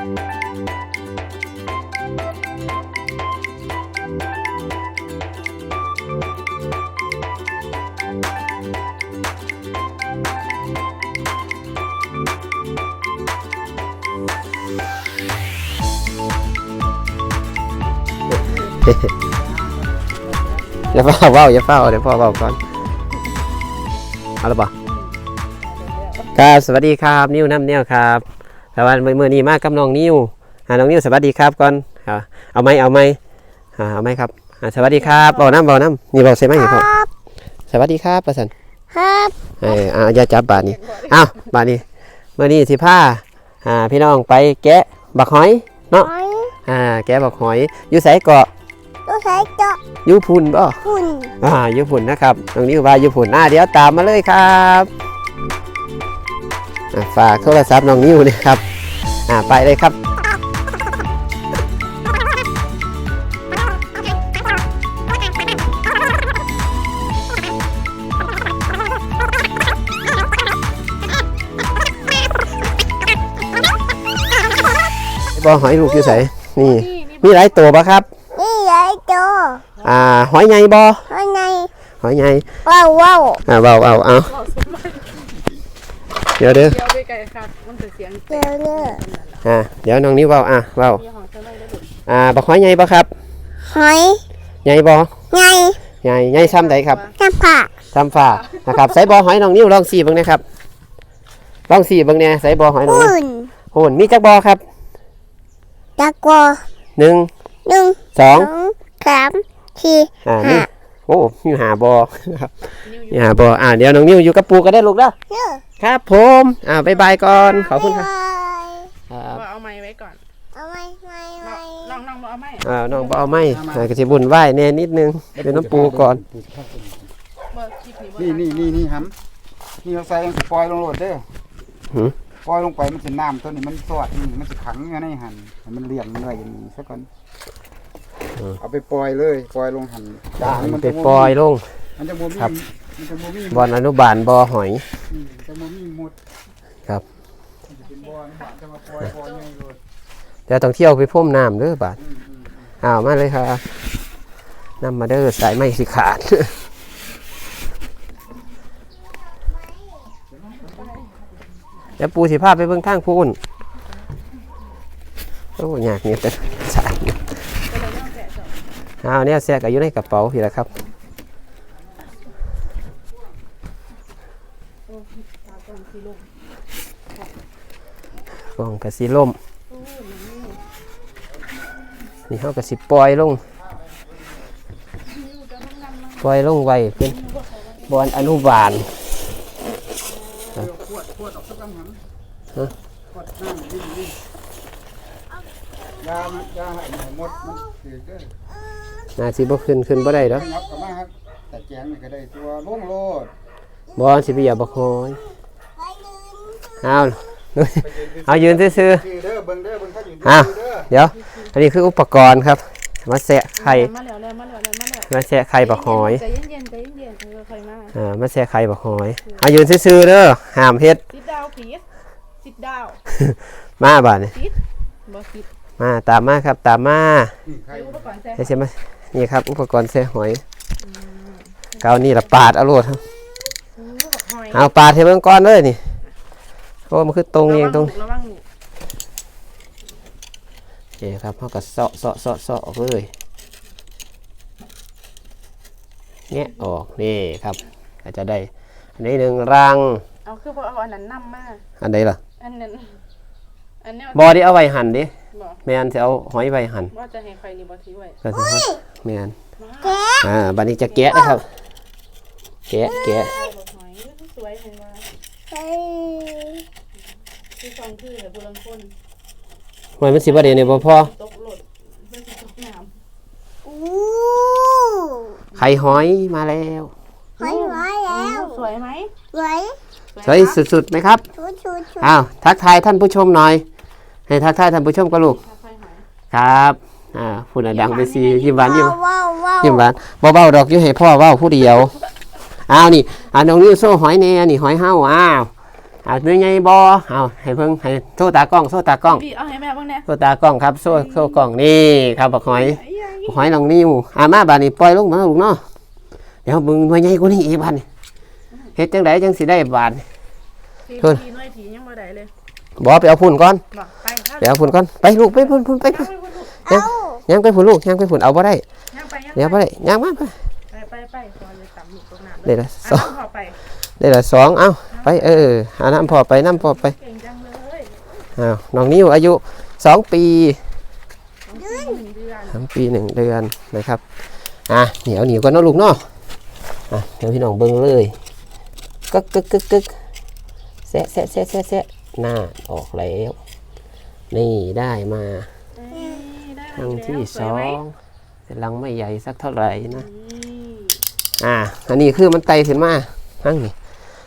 อย่าเฝ้าเว้าอย่าเฝ้าเดี๋ยวพ่อเว้าก่อนเอาละปะครับสวัสดีครับ นิ้วน้ำเนี่ยครับ แต่ว่าเมื่อนี้มากับน้องนิ้วหาน้องนิ้วสวัสดีครับก่อนอ่าเอาไหมเอาไหมอ่าเอาไหมครับอ่าสวัสดีครับเบาน้ำเบาน้ำนี่เบาใช่ไหมพ่อสวัสดีครับประสันครับเอออ่าอย่าจับบาดนี้อ้าวบาดนี้เมื่อนี้สิผ้าอ่าพี่น้องไปแกะบักหอยเนาะหอยอ่าแกะบักหอยอยู่ไสเกาะตัวใส่เจาะอยู่พุ่นบ่หุ่นอ่าญี่ปุ่นนะครับตรงนี้ว่าญี่ปุ่นอ่าเดี๋ยวตามมาเลยครับอ่า ฝากโทรศัพท์น้องนิ้วนี่ครับอ่าไปเลยครับบอหอยลูกอยู่ใสนี่ มีหลายตัวปะครับนี่ใหญ่โตอ่า หอยใหญ่บอข้างในหอยใหญ่ว้าวว้าวอ่าเบาเอาเอา เดี๋ยวเด้อเดียวไปไกลครับมันเป็นเสียงเดี๋ยวเนี่ยอ่าเดี๋ยวน้องนิ้วเบาอะเบาเสียงของเจ้าไม่ได้หลุดอ่าบักหอยใหญ่ปะครับหอยใหญ่บอไงใหญ่ใหญ่ซ้ำใดครับน้ำผักซ้ำฝ่านะครับใส่บอหอยน้องนิ้วลองสี่เบิ่งนะครับลองสี่เบิ่งเนี่ยใส่บอหอยน้องนิ้วหุ่นโหนมีจักบอครับตะกวหนึ่งหนึ่งสองสองสามสี่อ่าห้านี่ โอ้มีหาบอครับมีหาบออ่าเดี๋ยวน้องนิ้วอยู่กับปูก็ได้ลูกแล้วเนี่ยครับ ผมอ่าบ๊ายบายก่อนขอบคุณครับบ๊ายบายครับว่าเอาไม้ไว้ก่อนเอาไว้ไว้ไว้น้องน้องเอาไม้อ่าน้องบเอาไม่อ่ากระสิบุญไหว้แน่นิดนึงเดี๋ยวน้องปูก่อนเบิร์คลิปนี้บ่นี่นี่นี่นี่ครับนี่เราใส่ยังสิปล่อยลงโหลดเด้อหือปล่อยลงไปมันจะน้ำตัวนี้มันสอดนี่มันจะขังอยู่ในหันให้มันเลี้ยงเนื้ออย่างนี้ซะก่อน เอาไปปล่อยเลยปล่อยลงหันจางมันไปจะปล่อยลง มันจะโมมีครับ มันจะโมมีบอลอนุบาลบอหอย อืมจะโมมีหมดครับ มันจะเป็นบ่อนี่บาดจะมาปล่อยปล่อยยังไงเลยเดี๋ยวต้องเที่ยวไปพ่มน้ำเด้อบาดอ้าวมาเลยครับนำมาเด้อสายไม้สิขาด เดี๋ยวปูสิพาไปเบิ่งทางพูนโอ้ยากเนี่ยแต่ สายอ้าเนี่ยแซกอยู่ในกระเป๋าพี่ละครับกล่องกระสีล่มนี่เขาก็สิปล่อยลงปล่อยลงไว้เป็นบอลอนุบาลยามันยาให้หมดมันเกิดเด้อ นาสิบ่ขึ้นขึ้นบ่ได้ดอกงับกลับมาครับแต่แจงนี่ก็ได้ตัวลงโลดบอลสิไปอย่าบ่คอยเอาเอายืนซื่อชื่อเด้อเบิ่งเด้อเบิ่งเขาอยู่อะเด้อๆเดี๋ยว อันนี้คืออุปกรณ์ครับ มาแสะไข่มาแล้วแล้วมาแล้วแล้วมาแล้วมาแสะไข่บักหอยใจเย็นๆใจเย็นๆเธอค่อยมาอ่ามาแสะไข่บักหอยเอายืนซื่อๆเด้อห้ามเฮ็ดสิดดาวผีสิดดาวมาบาดนี่สิดบ่สิดมาตามมาครับตามมานี่ใครเดี๋ยวอุปกรณ์แซ่ เดี๋ยวเสียมา นี่ครับ อุปกรณ์แสะหอยเกานี่ละปาดเอาโลดครับหอยเอาปาดให้เบิ่งก่อนเลยนี่โอ้มันคือตรงเองตรงระวังลูกโอเคครับเขาก็เสาะเสาะเสาะเสาะออกเลยเนี่ยออกนี่ครับ อาจจะได้ อันนี้หนึ่งรังเอาคือบ่เอาอันนั้นนำมาอันใดล่ะอันนั้นอันเนี้ยบอที่เอาไว้หั่นดิ บ่แมนจะเอาหอยไว้หั่นว่าจะให้ใครนี่บ่ถือไว้ก็จะให้แมนแกะอ่าบัดนี้จะแกะนะครับ แกะแกะเอาบ่หอยสวยเห็นว่าเฮ้ยคือฟังคือเหลือผู้ลังคนหอยมันสิบ่ได้เนี่ยบ่พอตกหล่นเพิ่นสิตกน้ำอู้ไข่หอยมาแล้วหอยไว้แล้ว สวยไหมสวยสวยสุดๆไหมครับชุดชุดชุดอ้าว ทักทายท่านผู้ชมหน่อย ให้ทักทายท่านผู้ชมกับลูกค่อยๆหอยครับ อ่าพูดดังไปสิยิ้มหวานยิ้มว้าวว้าวยิ้มหวานเบาๆดอกอยู่ให้พ่อเว้าผู้เดียว อ้าวนี่อ่าน้องนิ้วโซ่หอยแน่นี่หอยเฮาอ้าวเอาเนื้อใหญ่บ่เอาให้เพิ่งให้โซ่ตากล้องโซ่ตากล้องพี่เอาให้แม่บ้างแน่โซ่ตากล้องครับโซ่โซ่กล้องนี่ครับบักหอยไอ้ยังบักหอยน้องนิ้วอ่ามาบาดนี้ปล่อยลงมาลูกเนาะเดี๋ยวมึงมาใหญ่กว่านี้อีกบาดนี้เฮ็ดจังไดจังสิได้บาดทีเพิ่นทีน้อยทียังบ่ได้เลย บ่ไปเอาพุ่นก่อนบอกไปครับไปเอาพุ่นก่อนไปลูกไปพุ่นพุ่นไปพุ่นเอายังไปพุ่นลูกยังไปพุ่นเอาบ่ได้ยังไปยังเดี๋ยวบ่ได้ยังมาไปไปไปไปพอเลยต่ำหนุกตรงน้ำได้ละสอะองน้ำพอไปได้ละสองเอ้าไปเออหาน้ำพอไปน้ำพอไปเก่งจังเลยอ้าวน้องนิ้วอายุสองปีน้องปีหนึ่งเดือนสองปีหนึ่งเดือนนะครับอะเหนียวเหนียวกันเนาะลูกเนาะอะเดี๋ยวพี่น้องเบิ่งเลยกึกกึกกึกกึกแซะแซะแซะแซะแซะ หน้าออกแล้ว นี่ได้มาเอ้ยได้ครั้งมาที่แล้วสวยอไหมงแต่ลังไม่ใหญ่สักเท่าไหร่นะนี่อ่า อันนี้คือมันไตขึ้นมาทั้งนี้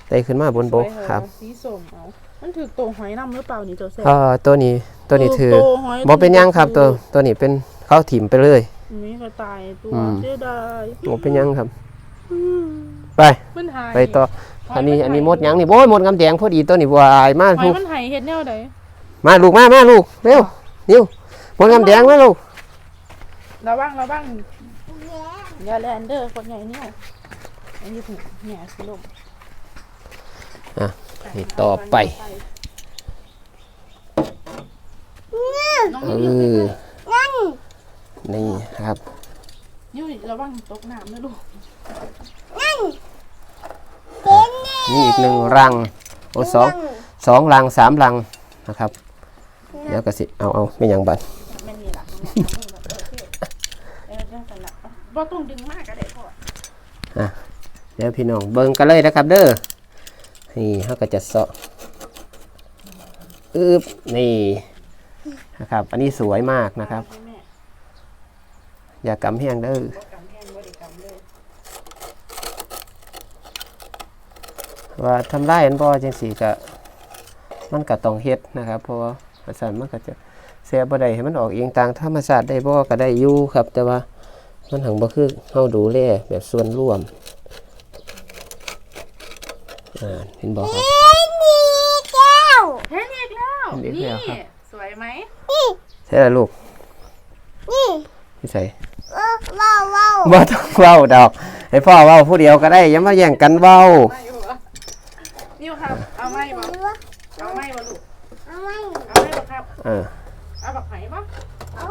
ไตขึ้นมาบนบกสวยเหอครับสีส้มเอามันถือตัวหอยน้ำหรือเปล่านี่ตัวแซ่บเอ่อตัวนี้ตัวนี้ถือตัวหอยบ่เป็นหยังครับ ตัวตัวนี้เป็นเข้าถิ่มไปเลยมีก็ตายตัวอืมเสียดายบ่เป็นหยังครับอืมไปมันหายไปต่อ อันนี้อันนี้มดหยังนี่โอ้ยมดงำแดงพอดีตัวนี้บัวอายมากหอลูยกมันหายเห็ดแนวใดมาลูกมามาลูกเร็วนิ้วมดงำแดงมาลูกระวังระวังอย่าแลนเดอร์คนใหญ่เนี่ยอันนี้ถูกเนี่ยสิลมนี่ต่อไปน้องเอนิ้วอนี่ครับนิ้วระวังตกน้ำนะลูก นี่อีกหนึ่งรังโอ้สองสองรังสามรังนะครับเดี๋ยวก็สิเอาเอาไม่ยังบัดแม่นี่ล่ะเออเรื่องกันละบ่ต้องดึงมากก็ได้พอเดี๋ยวพี่น้องเบิ่งกันเลยนะครับ เด้อนี่เขาก็จะเสาะอึบนี่นะครับ อันนี้สวยมากนะครับให้แม่อย่ากำแห้งเด้อ บ่กำแพงบ่ได้กำเลย ว่าทำได้อันบ่จังสีก็มันก็ต้องเฮ็ดนะครับ เพราะว่าอาสันมันก็จะเสียบ่ได้ให้มันออกเองตามธรรมชาติได้บ่ก็ได้อยู่ครับ แต่ว่ามันหังบ่คือเฮาดูแลแบบส่วนร่วมอ่าเห็นบ่ครับนี่แก้วเห็นอีกแล้วเห็นอีกนี่แล้วครับสวยไหมใช่ล่ะลูกนี่พี่ใส่ว้าวว้าวบ่ต้องเว้าดอกให้พ่อเว้าผู้เดียวก็ได้อย่ามาแย่งกันเว้าไม่อยู่เหรอนิ้วครับ เอาไม่บ่เอาไม่บ่ลูก เอาไม่ เอาไม่บ่ครับ เออเอาบักไหบ่เอา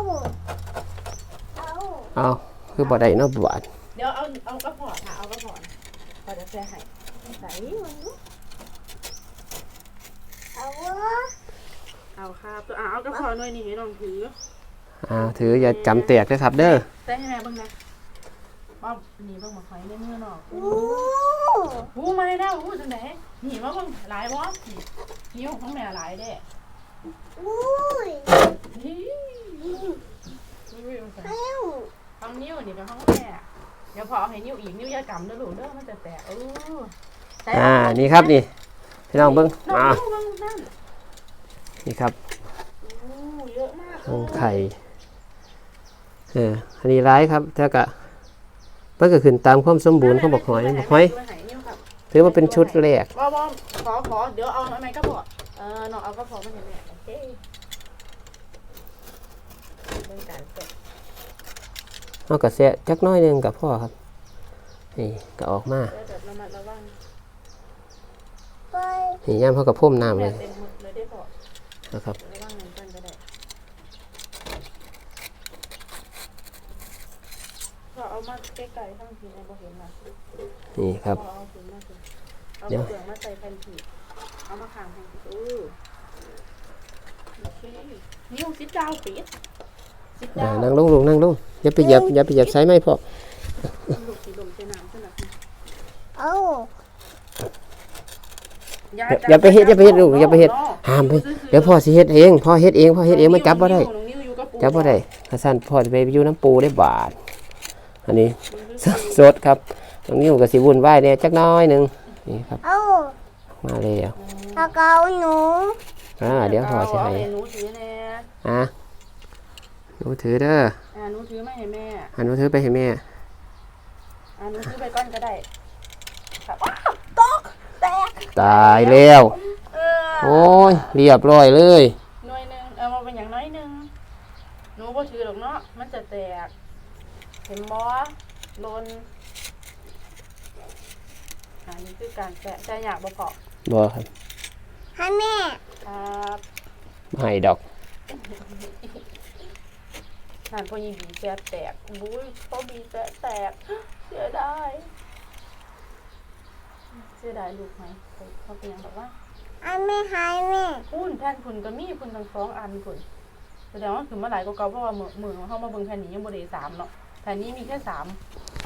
เอาเอาคือบ่ได้เนาะบาดเดี๋ยวเอาเอากระเพาะค่ะเอากระเพาะนะพอจะแซ่ให้ใส่มันลูกเอาวะเอาครับตัวอะเอากระเพาะหน่อยนี่ให้น้องถืออ่าถืออย่าจำแตกนะครับ เด้อใส่ให้แม่เบิ่งนะป้อมนี่เบิ่งบักไหในมือน้องอู้หูมาได้แล้วหูจังไดนี่มาเบิ่งหลายบ่นี่นิ้วของแม่หลายเด้ อู้ยนี่อุ้ยมันใส่เอ้าห้องนิ้วนี่เป็นห้องแม่เดี๋ยวพอเอาให้นิ้วอีกนิ้วยากำเด้อลูกเด้อมันจะแตกเออใส่อ่า นี่ครับนี่ พี่น้องเบิ่งน้องอ่านิ้วเบิ่งนั่นนี่ครับโอ้เยอะมากทองไข่ เออ อันนี้ร้ายครับแต่กะมันก็ขึ้นตามความสมบูรณ์ของบอกหอยบอกหอยถือว่าเป็นชุดแรก ว่าว่าขอขอเดี๋ยวเอาอะไรก็บอกเออน้องเอาก็พอมันเห็นแม่โอ เคเบิ่งการเสร็จเอากระแสะจักหน้อยหนึงกับพ่อครับ นี่ก็ออกมาเดี๋ยวเดี๋ยวระมัดระวังไปนี่ย่ามเขากับพ่มน้ำแม่เลยเต็มหมดเลยได้พอนะครับ ระวังมันกันก็ได้ก็เอามาใกล้ๆข้างทีในบ่เห็นนะนี่ครับเอาเอาถึงมาถึงเอาเดี๋ยว เปลือกมาใส่แผ่นผีเอามาขางแผ่นผีเออโอเค นิ้วซิดดาวปิดซิดอ่าดาวนั่งลงลงนั่งลงอย่าไปเหยับอย่าไปเหยับใช้ไม้พ่อลูกสีลมใส่น้ำใช่ไหมเอาอย่าอย่าไปเฮ็ดอย่าไปเฮ็ดลูกอย่าไปเฮ็ดห้ามไปเดี๋ยวพ่อสิเฮ็ดเองพ่อเฮ็ดเองพ่อเฮ็ดเองมันจับบ่ได้น้องนิ้วอยู่กับปู่จับบ่ได้ถ้าสั่นพ่อจะไปอยู่น้ำปูได้บาทอันนี้สดครับตรงนี้ผมก็สิวุ่นวายเนี่ยจักหน้อยหนึงนี่ครับเอามาเลยอะเอาเกาหนู อ่าเดี๋ยวพ่อสิให้เอาหนูถือแน่อะหนูถือเด้ออ่าหนูถือไม่ให้แม่อันหนูถือไปให้แม่ อ่าหนูถือไปก้อนก็ได้ครับว้าวตกแตกตายแล้วเอโอ้ย เรียบร้อยเลย หน่วยหนึ่งเอามาเป็นอย่างน้อยหนึ่งหนูบ่ถือหรอกเนาะมันจะแตก เห็นบอลนอันนี้คือการแกะใจอยากบ่พอบ่ครับให้แม่ ครับไม่ดอกงานพอยีบีแกะแตกบุ้ยพอบีแกะแตกเสียดายเสียดายลูกไหมเขาเขาเป็นหยังบอกว่าให้แม่ให้แม่พุ่นแผ่นพุ่นก็มีพุ่นทั้งสองอันพุ่นแสดงว่าคือมาหลายกว่าเก่าเพราะว่ามือมือของเขามาเบิ่งแผ่นนี้ยังบ่ได้สามเนาะแผ่นนี้มีแค่สาม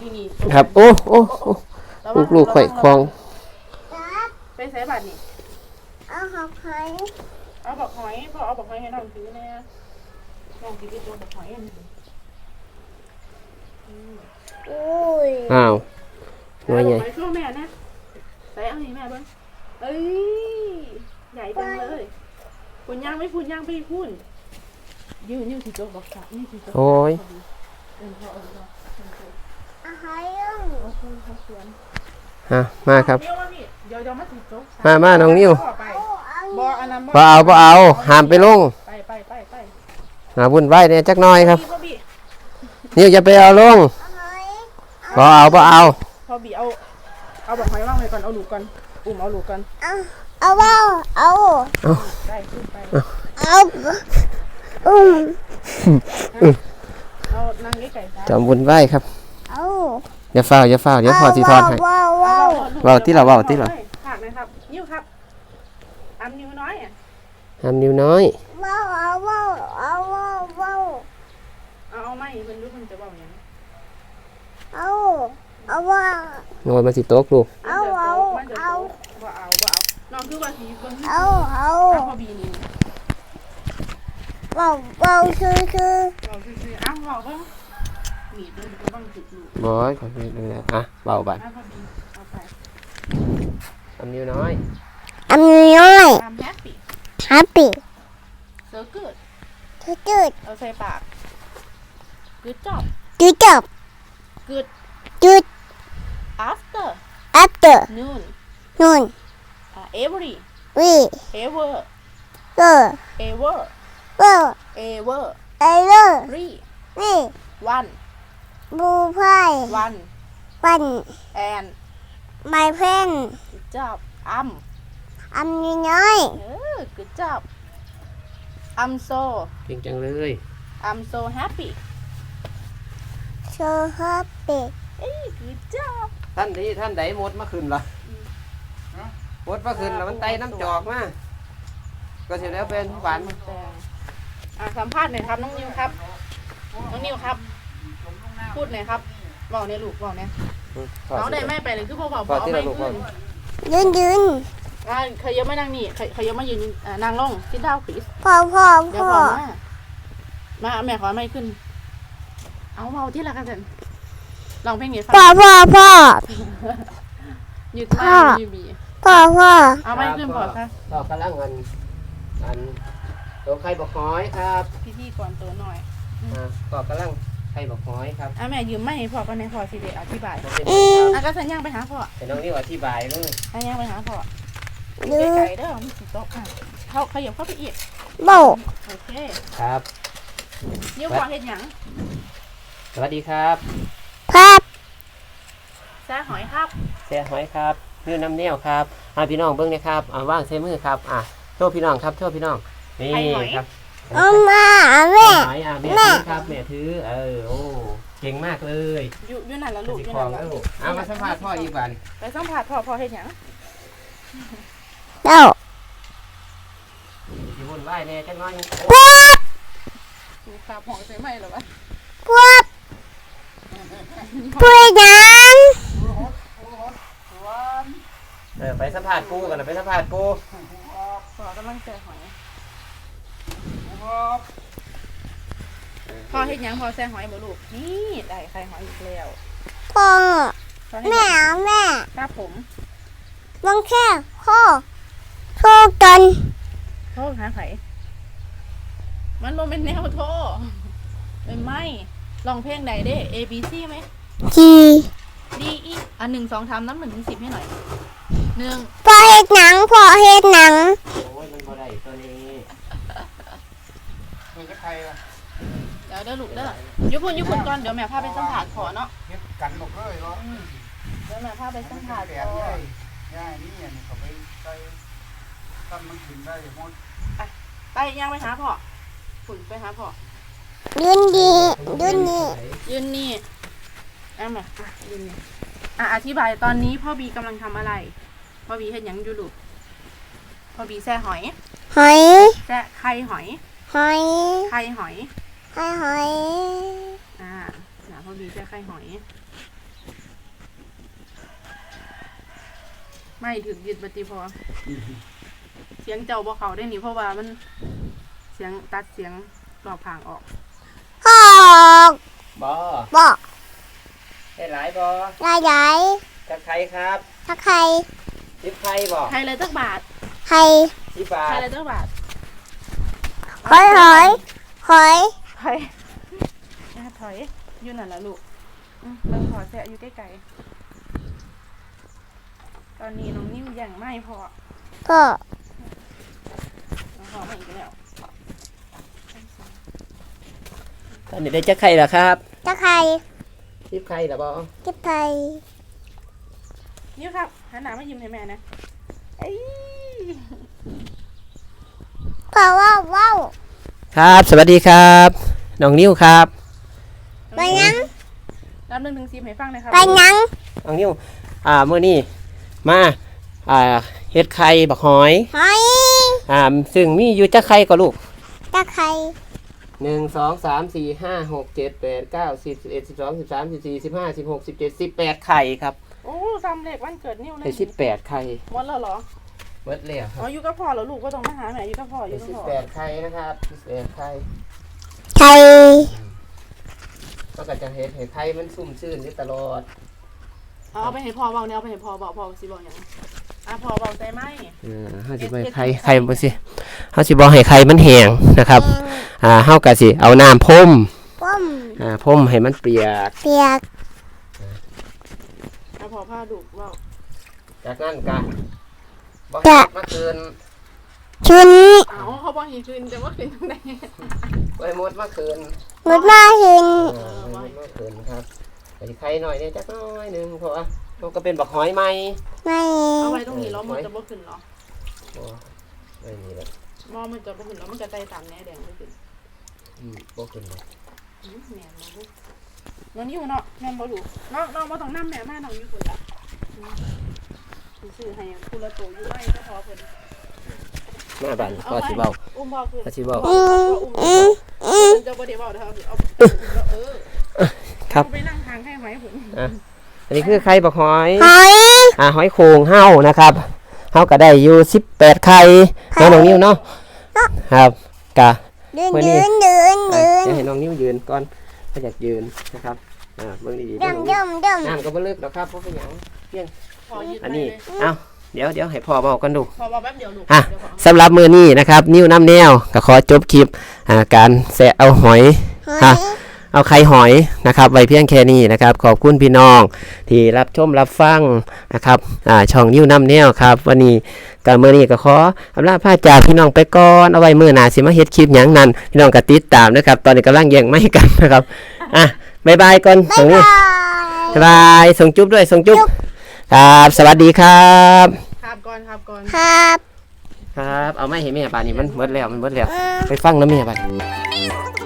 นี่นี่ครับ โอ้โอ้โอ้ระวัลูงกลูกไข่ควงครับไปใส่บัตรนี่ เอาหอกให้เอาบอกหอยพ่อเอาบอกหอยให้น้องถือแน่น้องถือตัวบอกหอยอันนี้อุ้ยอ้าวหน่วยใหญ่เอาบอกหอยช่วยแม่นะใส่เอาให้แม่เบ้างเอ้ยใหญ่จังเลยคุณย่างไม่พูนย่างไปพูนยืนยืนถือตัวบอกสักนี่ถือตัวโอ้ยเดินพอเออพอเอาให้ยังโอเคเขาสวนฮะมาครับเดี๋ยวมาพี่เดี๋ยวเดี๋ยวมาถือตัวมามาน้องนิ้วไปเอาเอา บออันนั้นบ่เอาบ่เอาห้ามไปลงไปไปไปไปหาวุ่นวายเนี่ยจักหน่อยครับ พ่อบีนิ้วจะไปเอาลงเอาให้บ่เอาบ่เอา พ่อบีเอา เอาบอกหอยว่างเลยก่อน เอาลูกก่อน อุ้มเอาลูกก่อน เอาเอาเอาเอาได้ขึ้นไป เอาอุ้มเอานั่งใกล้ๆจ้าจอมวุ่นวายครับเอาอย่าเฝ้าอย่าเฝ้าเดี๋ยวพอสิทอนให้ ว้าวว้าวเว้าที่เราเว้าที่เราฝากเลยครับนิ้วครับ อันนิ้วน้อยอะห้ามนิ้วน้อย ว้าวเอาว้าวเอาว้าวว้าวเอาเอาไม่เพิ่นรู้เพิ่นจะบอกอย่างนี้เอาเอาว้าวโงยมาสิโต๊ะลูกเอาเอามันจะเอาโตบ่เอาบ่เอาน้องคือว่าสีเพิ่นเอาเอาเอาพอบีนี่ว้าวว้าวคือคือเราซื่อๆอ้าวบอกเบิ่งมีดเด้อก็บ้างจุดลูกบอยขอพี่ดูแลอะเบาบัดอ้าวพอบีเอาไปห้ามนิ้วน้อย อันนี้น้อยทำแฮปปี้ happy เซอร์กิดทุกจุดเอาใส่ปาก good job จุดจบ good จุด after after noon นู่น uh, every วี ever เออ ever เออ ever เออ three นี่ one บูไพ one วัน and ไมเพื่อน good job um อันนี้น้อยเออ good job I'm so เก่งจังเลย I'm so happy โชว์ฮับเป็ดเอ้ย good job ท่านใดท่านใดหมดมาขึ้นล่ะหมดมาขึ้นแล้วมันไตน้ำจอกมาก็เสร็จแล้วเป็นหวานแต่อะสัมภาษณ์หน่อยครับ น้องนิวครับ น้องนิวครับ พูดหน่อยครับบอกเนี่ยลูกบอกเนี่ยน้องได้ไม่ไปเลยคือพ่อบอกพอเอาที่ไม่เราลูกขึ้นยืนยืน อ่าเคยเยอะไม่นั่งนี่เคยเคยเยอะมายืนอ่านางลงซิดดาวพลีสพ่อพ่อเดี๋ยวพ่อพอมามาแม่ขอไม่ขึ้น เอาเมาที่ละกันเถอะลองเพลงนี้ฟังพ่อพ่อพ่อยืดมากยืดบีพ่อพ่อเอาไม่ขึ้นพอค่ะก็กำลังอันอันตัวไข่บอกหอยครับพี่ที่ก่อนตัวหน่อยอ่าก็กำลังไข่บอกหอยครับอะแม่ยืมไม่ให้พ่อก็ในพ่อสิเดอธิบายบ่เป็นอืมอะก็สัญญาณไปหาพ่อแต่น้องนี่อธิบายเลยสัญญาณไปหาพ่อดู ไกลๆเด้อมันสิโต๊ะอะเขาขยับเข้าไปอีกโบโอเคครับเดี๋ยวพ่อเห็นหยังสวัสดีครับภาพแซ่หอยครับแซ่หอยครับนิ้วน้ำเนียวครับอ่าพี่น้องเบิ้งนะครับอ่าว่างใช้มือครับอ่าโชว์พี่น้องครับโชว์พี่น้องนี่ครับเอามาแม่หอยอ่าแม่แม่ถือครับแม่ถือเออโอ้เก่งมากเลยอยู่อยู่นั่นละลูกอยู่คลอนั่งนละแล้วลูกเอามาสัมภาษณ์พ่ออีกบันไปสัมผัสพ่อพ่อเห็นหยัง เต้าสิวุ่นวายแน่จังน้อยดูครับหอยใส่ไหมหรอวะพวกพูดยังเออไปสัมภาษณ์ปูกันนะไปสัมภาษณ์ปูพ่อกำลังแซ่หอยพ่อเห็นหยังพ่อแซ่หอยบ่ลูกนี่ได้ไข่หอยอีกแล้วพ่อพ่อเห็นหแม่ยังแม่ครับผมบังแค่พ่อโทรกันโทษหาไข่มันบ่เป็นแนวโทรเป็นไม่ลองเพลงใดเด้ A B C ไหมจี D E อะหนึ่งสองทำน้ำหนึ่งถึงสิบให้หน่อยหนึ่งพ่อเฮ็ดหนังพ่อเฮ็ดหนังโอ้ยตัวนี้มันก็ใครล่ะเดี๋ยวเด้อลูกเด้อยุพุ่นยุพุ่นก่อนเดี๋ยวแม่พาไปสัมผัสขอเนาะเฮ็ดกันหมดเลยเนาะเดี๋ยวแม่พาไปสัมผัสแบขบอใหญ่ใหญ่นี่อันนี้เขาไปใส่ ตั้งมันกินได้หมดไปย่างไปหาพ่อฝุ่นไปหาพ่อยืนดียืนนี่ยืนนี่เอามาอะยืนนี่อะอธิบายตอนนี้พ่อบีกำลังทำอะไร พ่อบีเห็นยังอยู่ลูกพ่อบีแซ่หอย หอยแซ่ไข่หอย หอยไข่หอยหอยหอยอ่าเดี๋ยวพ่อบีแซ่ไข่หอย ไม่ถึงยึดปฏิพอเสียงเจ้าบ่เขาได้หนิเพราะว่ามันเสียงตัดเสียงรอบผางออกหอกบอบอกได้หลายบอลายใหญ่จะใครครับถ้าใครสิบใครบอกใครเลยตักบาทใครสิบบาใครทเลยตักบาทหอยหอยหอยใครอะถอยอยู่นั่นแหละลูกอืมเบิ่งพอแซะอยู่ใกล้ๆตอนนี้น้องนิ่มยังไม่พอก็ น้องพอมาอีกแล้วตอนนี้ได้จะใครล่ะครับถ้าใครสิบใครล่ะบอที่ใครนี่ครับหันหน้ามายิ้มให้แม่นะเอ้ยเพราะว่าว้าวครับ สวัสดีครับน้องนิ้วครับไปยังรับหนึ่งถึงสิบให้ฟังหนะครับไปยังน้องนิ้วอ่ามื้อนี้มาอ่าเฮ็ดไข่บักหอย หอย อ่าซึ่งมีอยู่จะไข่ก็ลูกถ้าใครหนึ่งสองสามสี่ห้าหกเจ็ดแปดเก้าสิบสิบเอ็ดสิบสองสิบสามสิบสี่สิบห้าสิบหกสิบเจ็ดสิบแปดไข่ครับโอ้ซ้ำเลขวันเกิดนิ้วเลได้ยสิบแปดไข่หมดแล้วเหรอเบิดแล้วคอ๋รัอบอยู่กับพ่อเหรอลูกก็ต้องมาหาแม่อยู่กับพ่ออได้ยู่กับสิบพ่อแปดไข่นะครับสิบแปดไข่ใครก็ก็จะเห็ดเห็ดไข่มันซุ่มชื่นอยู่ตลอดเอาเอาไปให้พ่อเบาเนี่ยเอาไปให้พ่อเบาพ่อสิบอกอย่าง อะพ่อเบาใจไหมอ่าเฮาสิบ่ให้ไข่ไข่บ่สิเฮาสิบ่ให้ไข่มันแห้งนะครับแดงอ่าเฮาก็สิ เอาน้ำพ่มป้อมอ่าพ่มให้มันเปียก เปียกอะพ่อพาดุเบาจากนั้นก็บ่ให้มาเกินชุนเอาเขาบอกให้คืนแต่ว่าคืนตรงไหนบ่ให้หมดมาเกินมุดมาเห็นอ่าบ่ให้หมดมาเกินครับแต่สิไข่หน่อยเนี่ยจักหน้อยหนึงเพราะว่า มันก็เป็นบักหอยใหม่ไม่เอาไว้ตรงนี้แล้วมันจะบ่ขึ้นเหรอบ่ไม่มีแล้วมอมันจะบ่ขึ้นแล้วมันจะใจต่ำแน่แดงไม่ขึ้นอืมบ่ขึ้นเลยอืมแม่นบ่ลูกน้องอยู่เนาะแม่นบ่ลูกน้องน้องบ่ต้องนำแม่มาน้องอยู่คนละอืมซื้อให้คุณละโตอยู่ไว้ก็พอเพิ่นมาบ้านพ่อสิเว้า อุ้มบ่ขึ้นพ่อสิเว้าอืมอืมอืมจะบ่ได้เว้าเด้อเอาเอาอุ้มแล้วเออครับ เอาไปนั่งทางให้หอยผม อันนี้คือไข่บักหอย หอย อ่าหอยโขงเฮานะครับเฮาก็ได้อยู่18ไข่เนาะน้องนิ้วเนาะครับกะเดินวันนี้เดินเดินอะเดินจะให้น้องนิ้วยืนก่อนถ้าอยากยืนนะครับอ่าเบิ่งดีๆดเบิ่งมดีดมดมๆน้ำก็บ่ลึกหรอกครับเพราะเป็นหยังพอยึดอันไว้นี้เลยเอ้าเดี๋ยวเดี๋ยวให้พ่อบอกกันดูพอบอกแป๊บเดียวลูกอะเดี๋ยวพอสำหรับมือนี้นะครับ นิ้วน้ำแนวก็ขอจบคลิปอ่าการแสะเอาหอยหอยอะ เอาไข่หอยนะครับไว้เพียงแค่นี้นะครับ ขอบคุณพี่น้อง ที่รับชมรับฟังนะครับอ่าช่องนิ้วน้ำแนวครับ วันนี้กับมือนี้ก็ขออำลาพาจากพี่น้องไปก่อนเอาไว้มือหน้าสิมาเฮ็ดคลิปหยังนั้น พี่น้องก็ติดตามนะครับ ตอนนี้กำลังแย่งไม้กันนะครับอะบายบายก่อนบ๊าส่ยงนี้บายบ๊ายบายส่งจุ๊บด้วยส่งจุ๊บครับ สวัสดีครับครับก่อนครับก่อนครับครับ เอาไม้ให้แม่บานนี้มันเบิดแล้วมันเบิดแล้วอืมไปฟังน้ำแม่บานอ